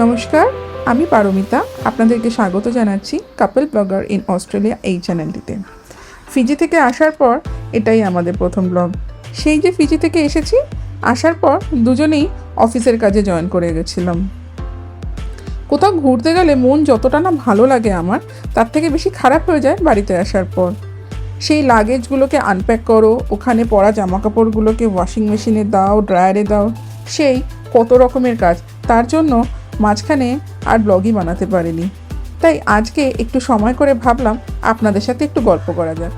নমস্কার, আমি পারমিতা। আপনাদেরকে স্বাগত জানাচ্ছি কাপল ব্লগার ইন অস্ট্রেলিয়া এই চ্যানেলটিতে। ফিজি থেকে আসার পর এটাই আমাদের প্রথম ব্লগ। সেই যে ফিজি থেকে এসেছি, আসার পর দুজনেই অফিসের কাজে জয়েন করে গেছিলাম। কোথাও ঘুরতে গেলে মন যতটা না ভালো লাগে আমার, তার থেকে বেশি খারাপ হয়ে যায় বাড়িতে আসার পর। সেই লাগেজগুলোকে আনপ্যাক করো, ওখানে পরা জামা কাপড়গুলোকে ওয়াশিং মেশিনে দাও ড্রায়ারে দাও, সেই কত রকমের কাজ। তার জন্য মাঝখানে আর ব্লগই বানাতে পারিনি। তাই আজকে একটু সময় করে ভাবলাম আপনাদের সাথে একটু গল্প করা যাক।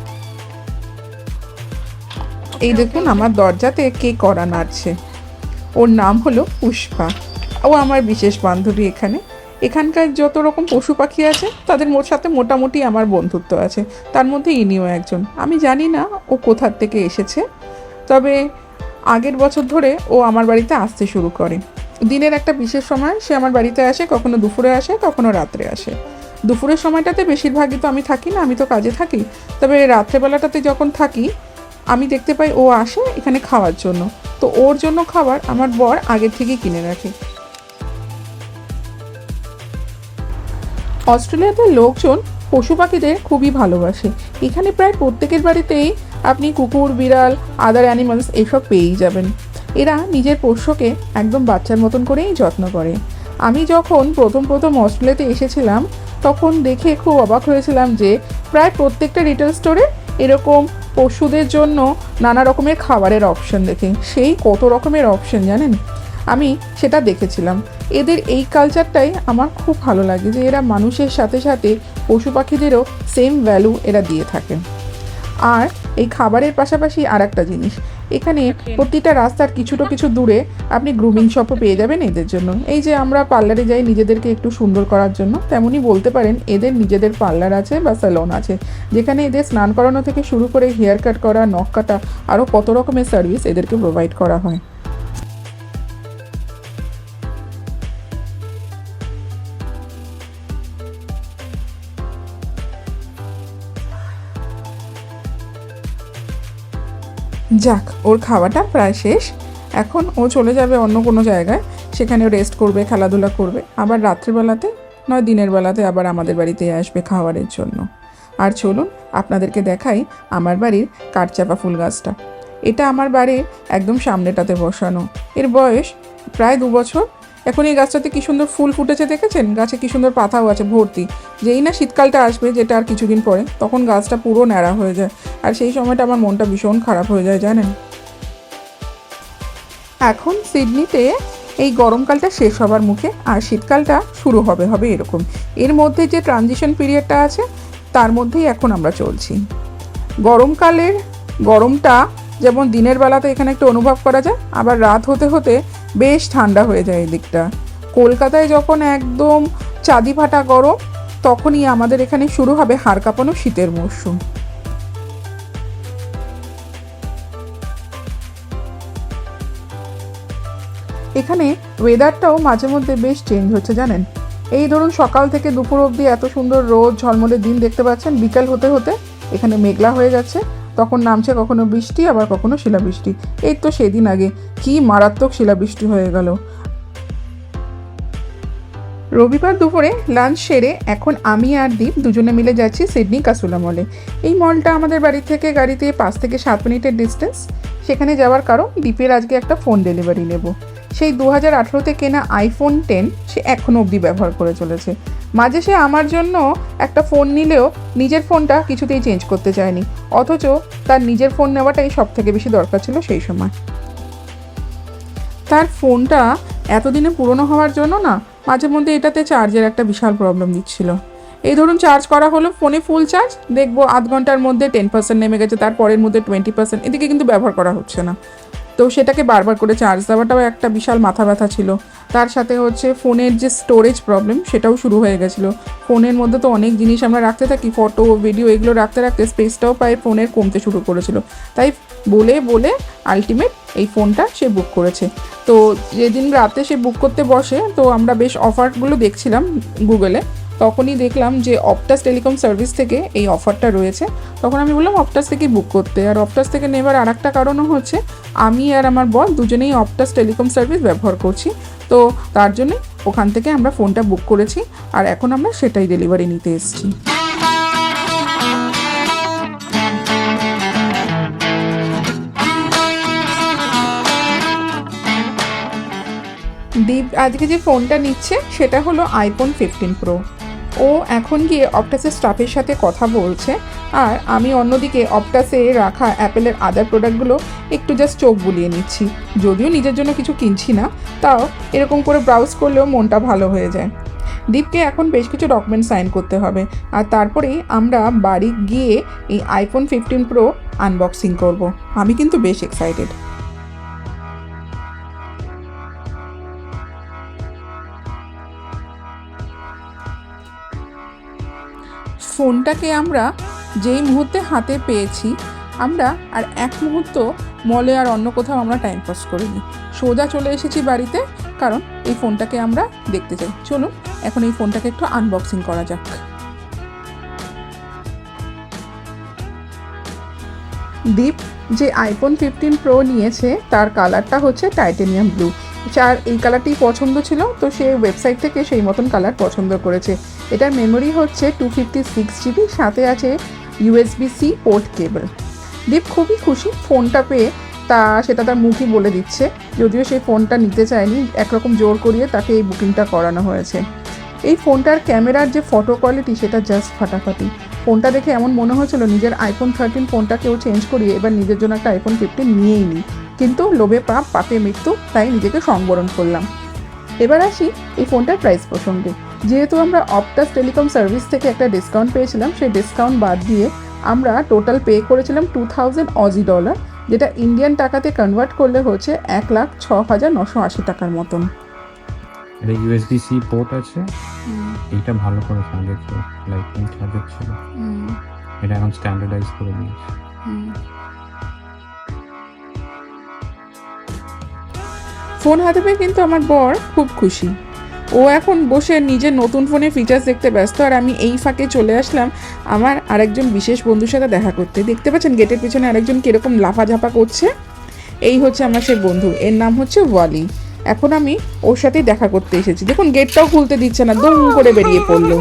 এই দেখুন আমার দরজাতে কে করা নাড়ছে। ওর নাম হলো পুষ্পা। ও আমার বিশেষ বান্ধবী এখানে। এখানকার যত রকম পশু পাখি আছে, তাদের সাথে মোটামুটি আমার বন্ধুত্ব আছে। তার মধ্যে ইনিও একজন। আমি জানি না ও কোথার থেকে এসেছে। তবে আগের বছর ধরে ও আমার বাড়িতে আসতে শুরু করে। দিনের একটা বিশেষ সময় সে আমার বাড়িতে আসে, কখনো দুপুরে আসে, কখনো রাত্রে আসে। দুপুরের সময়টাতে বেশিরভাগই তো আমি থাকি না, আমি তো কাজে থাকি। তবে রাত্রেবেলাটাতে যখন থাকি, আমি দেখতে পাই ও আসে এখানে খাওয়ার জন্য। তো ওর জন্য খাবার আমার বর আগের থেকেই কিনে রাখে। অস্ট্রেলিয়াতে লোকজন পশু পাখিদের খুবই ভালোবাসে। এখানে প্রায় প্রত্যেকের বাড়িতেই আপনি কুকুর, বিড়াল আদার অ্যানিমালস এসব পেয়েই যাবেন। এরা নিজের পোষ্যকে একদম বাচ্চার মতন করেই যত্ন করে। আমি যখন প্রথম প্রথম অস্ট্রেলিয়াতে এসেছিলাম, তখন দেখে খুব অবাক হয়েছিলাম যে প্রায় প্রত্যেকটা রিটেল স্টোরে এরকম পশুদের জন্য নানা রকমের খাবারের অপশন দেখে। সেই কত রকমের অপশন জানেন? আমি সেটা দেখেছিলাম। এদের এই কালচারটাই আমার খুব ভালো লাগে যে এরা মানুষের সাথে সাথে পশু পাখিদেরও সেম ভ্যালু এরা দিয়ে থাকে। আর এই খাবারের পাশাপাশি আর একটা জিনিস এখানে প্রতিটা রাস্তার কিছুটা কিছু দূরে আপনি গ্রুমিং শপও পেয়ে যাবেন এদের জন্য। এই যে আমরা পার্লারে যাই নিজেদেরকে একটু সুন্দর করার জন্য তেমনই বলতে পারেন এদের নিজেদের পার্লার আছে বা স্যালন আছে যেখানে এদের স্নান করানো থেকে শুরু করে হেয়ার কাট করা নখ কাটা আরও কত রকমের সার্ভিস এদেরকে প্রোভাইড করা হয়। যাক, ওর খাওয়াটা প্রায় শেষ। এখন ও চলে যাবে অন্য কোনো জায়গায়। সেখানে রেস্ট করবে, খেলাধুলা করবে। আবার রাত্রিবেলাতে নয়, দিনের বেলাতে আবার আমাদের বাড়িতে আসবে খাওয়ারের জন্য। আর চলুন, আপনাদেরকে দেখাই আমার বাড়ির কাঠচাপা ফুল গাছটা। এটা আমার বাড়ির একদম সামনেটাতে বসানো। এর বয়স প্রায় দু বছর। এখন এই গাছটাতে কি সুন্দর ফুল ফুটেছে দেখেছেন? গাছে কি সুন্দর পাতাও আছে, ভর্তি। যেই না শীতকালটা আসবে, যেটা আর কিছুদিন পরে, তখন গাছটা পুরো ন্যাড়া হয়ে যায়। আর সেই সময়টা আমার মনটা ভীষণ খারাপ হয়ে যায়, জানেন? এখন সিডনিতে এই গরমকালটা শেষ হবার মুখে, আর শীতকালটা শুরু হবে হবে এরকম। এর মধ্যে যে ট্রানজিশন পিরিয়ডটা আছে, তার মধ্যেই এখন আমরা চলছি। গরমকালের গরমটা যেমন দিনের বেলাতে এখানে একটু অনুভব করা যায়, আবার রাত হতে হতে বেশ ঠান্ডা হয়ে যায় এই দিকটা। কলকাতায় যখন একদম চাঁদি ফাটা গরম, তখনই আমাদের এখানে শুরু হবে হাড় কাঁপানো শীতের মরশুম। এখানে ওয়েদারটাও মাঝে মধ্যে বেশ চেঞ্জ হচ্ছে, জানেন? এই ধরুন সকাল থেকে দুপুর অবধি এত সুন্দর রোদ, ঝলমলে দিন দেখতে পাচ্ছেন, বিকাল হতে হতে এখানে মেঘলা হয়ে যাচ্ছে। তখন নামছে কখনো বৃষ্টি, আবার কখনো শিলাবৃষ্টি। এই তো সেদিন আগে। কি মারাত্মক শিলাবৃষ্টি হয়ে গেল। রবিবার দুপুরে লাঞ্চ সেরে এখন আমি আর দীপ দুজনে মিলে যাচ্ছি সিডনি কাসুলা মলে। এই মলটা আমাদের বাড়ি থেকে গাড়িতে পাঁচ থেকে সাত মিনিটের ডিস্টেন্স সেখানে যাওয়ার কারণ দীপের আজকে একটা ফোন ডেলিভারি নেব। সেই দু হাজার আঠেরোতে কেনা আইফোন টেন সে এখনও অবধি ব্যবহার করে চলেছে। মাঝে সে আমার জন্য একটা ফোন নিলেও নিজের ফোনটা কিছুতেই চেঞ্জ করতে চায়নি। অথচ তার নিজের ফোন নেওয়াটাই সব থেকে বেশি দরকার ছিল সেই সময়। তার ফোনটা এতদিনে পুরনো হওয়ার জন্য না, মাঝে মধ্যে এটাতে চার্জের একটা বিশাল প্রবলেম দিচ্ছিল। এই ধরুন চার্জ করা হলো ফোনে ফুল চার্জ দেখব আধ ঘণ্টার মধ্যে টেন পার্সেন্ট নেমে গেছে তারপরের মধ্যে টোয়েন্টি পার্সেন্ট এদিকে কিন্তু ব্যবহার করা হচ্ছে না। তো সেটাকে বারবার করে চার্জ দেওয়াটাও একটা বিশাল মাথা ব্যথা ছিল। তার সাথে হচ্ছে ফোনের যে স্টোরেজ প্রবলেম সেটাও শুরু হয়ে গেছিল। ফোনের মধ্যে তো অনেক জিনিস আমরা রাখতে থাকি ফটো ভিডিও এগুলো রাখতে রাখতে স্পেসটাও প্রায় ফোনের কমতে শুরু করেছিল। তাই বলে বলে আলটিমেট এই ফোনটা সে বুক করেছে। তো যেদিন রাতে সে বুক করতে বসে, তো আমরা বেশ অফারগুলো দেখছিলাম গুগলে তখনই দেখলাম যে অপটাস টেলিকম সার্ভিস থেকে এই অফারটা রয়েছে। তখন আমি বললাম অপটাস থেকে বুক করতে। আর অপটাস থেকে নেবার আর একটা কারণও হচ্ছে, আমি আর আমার বর দুজনেই অপটাস টেলিকম সার্ভিস ব্যবহার করছি। তো তার জন্যে ওখান থেকে আমরা ফোনটা বুক করেছি আর এখন আমরা সেটাই ডেলিভারি নিতে এসেছি। দীপ, আজকে যে ফোনটা নিচ্ছে, সেটা হলো আইফোন ফিফটিন প্রো ও এখন গিয়ে অপটাসের স্টাফের সাথে কথা বলছে। আর আমি অন্যদিকে অপটাসে রাখা অ্যাপেলের আদার প্রোডাক্টগুলো একটু জাস্ট চোখ বুলিয়ে নিচ্ছি। যদিও নিজের জন্য কিছু কিনছি না, তাও এরকম করে ব্রাউজ করলেও মনটা ভালো হয়ে যায়। দীপকে এখন বেশ কিছু ডকুমেন্ট সাইন করতে হবে। আর তারপরেই আমরা বাড়ি গিয়ে এই আইফোন ফিফটিন প্রো আনবক্সিং করব। আমি কিন্তু বেশ এক্সাইটেড ফোনটাকে আমরা যেই মুহূর্তে হাতে পেয়েছি, আমরা আর এক মুহূর্ত মলে আর অন্য কোথাও আমরা টাইম পাস করিনি। সোজা চলে এসেছি বাড়িতে, কারণ এই ফোনটাকে আমরা দেখতে চাই। চলুন, এখন এই ফোনটাকে একটু আনবক্সিং করা যাক। দীপ যে আইফোন ফিফটিন প্রো নিয়েছে, তার কালারটা হচ্ছে টাইটেনিয়াম ব্লু যার এই কালারটি পছন্দ ছিল, তো সে ওয়েবসাইট থেকে সেই মতন কালার পছন্দ করেছে। এটার মেমোরি হচ্ছে টু ফিফটি সিক্স জিবি সাথে আছে USB C port cable Deep খুবই খুশি ফোনটা পেয়ে, তা সেটা তার মুখই বলে দিচ্ছে, যদিও সেই ফোনটা নিতে চায়নি, একরকম জোর করিয়ে তাকে এই বুকিংটা করানো হয়েছে। এই ফোনটার ক্যামেরার যে ফটো কোয়ালিটি সেটা জাস্ট ফাটাফাটি। ফোনটা দেখে এমন মনে হয়েছিল নিজের আইফোন থার্টিন ফোনটা কেউ চেঞ্জ করিয়ে এবার নিজের জন্য একটা আইফোন ফিফটিন নিয়েই নিই। কিন্তু লোভে পাপ পাপে মৃত্যু তাই নিজেকে সংবরণ করলাম। এবার আসি এই ফোনটার প্রাইস প্রসঙ্গে। যেহেতু আমরা অপটাস টেলিকম সার্ভিস থেকে একটা ডিসকাউন্ট পেয়েছিলাম সেই ডিসকাউন্ট বাদ দিয়ে আমরা টোটাল পে করেছিলাম টু থাউজেন্ড অজি ডলার যেটা ইন্ডিয়ান টাকাতে কনভার্ট করলে হচ্ছে এক লাখ ছ হাজার নশো আশি টাকার মতন। এটা ইউএসবি সি পোর্ট আছে। এইটা ভালো করে লাইটিং চার্জার ছিল। এটা এখন স্ট্যান্ডার্ডাইজ করে দিয়েছে। ফোন হাতে পেয়ে কিন্তু আমার বর খুব খুশি। ও এখন বসে নিজের নতুন ফোনের ফিচার্স দেখতে ব্যস্ত আর আমি এই ফাঁকে চলে আসলাম আমার আরেকজন বিশেষ বন্ধুর সাথে দেখা করতে। দেখতে পাচ্ছেন গেটের পিছনে আরেকজন কীরকম লাফাঝাপা করছে? এই হচ্ছে আমার সেই বন্ধু, এর নাম হচ্ছে ওয়ালি। এখন আমি ওর সাথেই দেখা করতে এসেছি। দেখুন গেটটাও খুলতে দিচ্ছে না, দম করে বেরিয়ে পড়ল।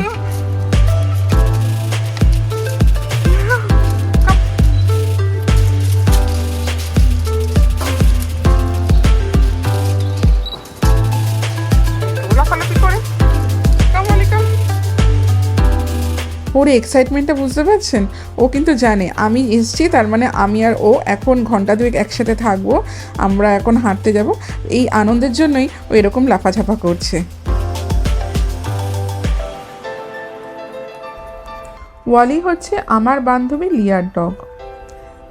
ওর এক্সাইটমেন্টটা বুঝতে পারছেন? ও কিন্তু জানে। আমি এসছি, তার মানে আমি আর ও এখন ঘণ্টা দুয়েক একসাথে থাকব। আমরা এখন হাঁটতে যাব। এই আনন্দের জন্যই ও এরকম লাফাঝাপা করছে। ওয়ালি হচ্ছে আমার বান্ধবী লিয়ার ডগ।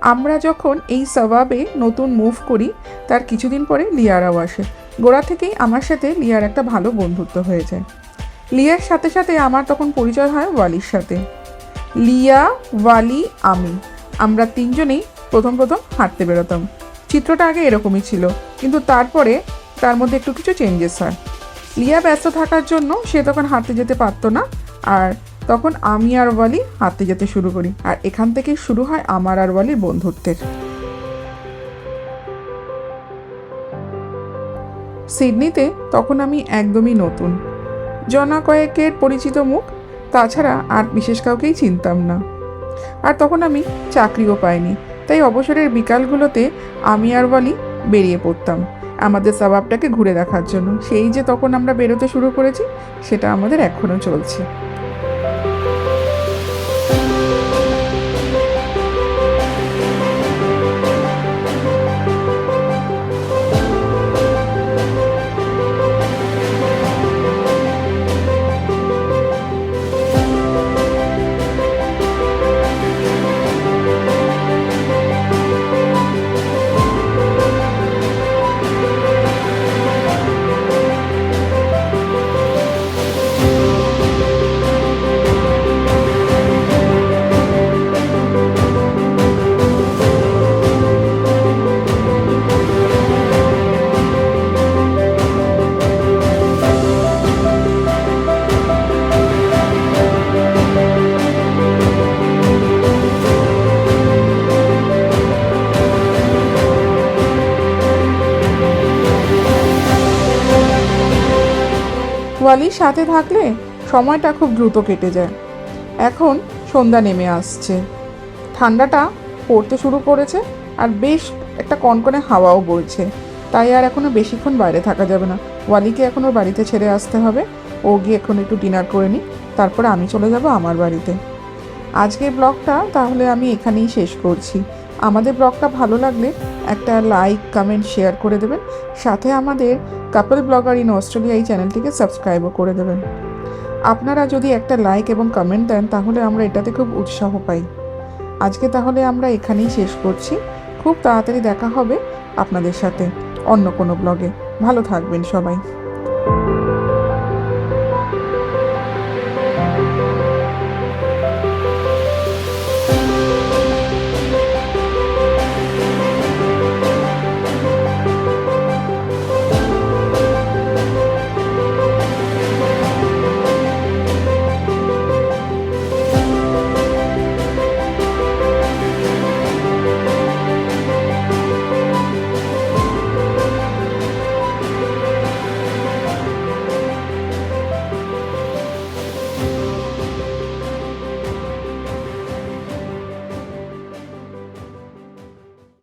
আমরা যখন এই সবাবে নতুন মুভ করি, তার কিছুদিন পরে লিয়ারাও আসে। গোড়া থেকেই আমার সাথে লিয়ার একটা ভালো বন্ধুত্ব হয়ে যায়। লিয়ার সাথে সাথে আমার তখন পরিচয় হয় ওয়ালির সাথে। লিয়া, ওয়ালি, আমি। আমরা তিনজনেই প্রথম প্রথম হাঁটতে বেরোতাম। চিত্রটা আগে এরকমই ছিল, কিন্তু তারপরে তার মধ্যে একটু কিছু চেঞ্জেস হয়। লিয়া ব্যস্ত থাকার জন্য সে তখন হাঁটতে যেতে পারতো না, আর তখন আমি আর ওয়ালি হাঁটতে যেতে শুরু করি, আর এখান থেকেই শুরু হয় আমার আর ওয়ালির বন্ধুত্বের। সিডনিতে তখন আমি একদমই নতুন। জনা কয়েকের পরিচিত মুখ, তাছাড়া আর বিশেষ কাউকেই চিনতাম না। আর তখন আমি চাকরিও পাইনি, তাই অবসরের বিকালগুলোতে আমি আর বলি বেরিয়ে পড়তাম, আমাদের স্বভাবটাকে ঘুরে দেখার জন্য। সেই যে তখন আমরা বেরোতে শুরু করেছি, সেটা আমাদের এখনও চলছে। ওয়ালির সাথে থাকলে সময়টা খুব দ্রুত কেটে যায়। এখন সন্ধ্যা নেমে আসছে। ঠান্ডাটা পড়তে শুরু করেছে আর বেশ একটা কনকনে হাওয়াও বইছে। তাই আর এখনও বেশিক্ষণ বাইরে থাকা যাবে না। ওয়ালিকে এখন ওর বাড়িতে ছেড়ে আসতে হবে। ও গিয়ে এখন একটু ডিনার করে নিই তারপরে আমি চলে যাব আমার বাড়িতে। আজকের ব্লগটা তাহলে আমি এখানেই শেষ করছি। আমাদের ব্লগটা ভালো লাগলে একটা লাইক কমেন্ট শেয়ার করে দেবেন। সাথে আমাদের কাপল ব্লগার ইন অস্ট্রেলিয়া এই চ্যানেলটিকে সাবস্ক্রাইবও করে দেবেন। আপনারা যদি একটা লাইক এবং কমেন্ট দেন, তাহলে আমরা এটাতে খুব উৎসাহ পাই। আজকে তাহলে আমরা এখানেই শেষ করছি। খুব তাড়াতাড়ি দেখা হবে আপনাদের সাথে অন্য কোনো ব্লগে ভালো থাকবেন সবাই।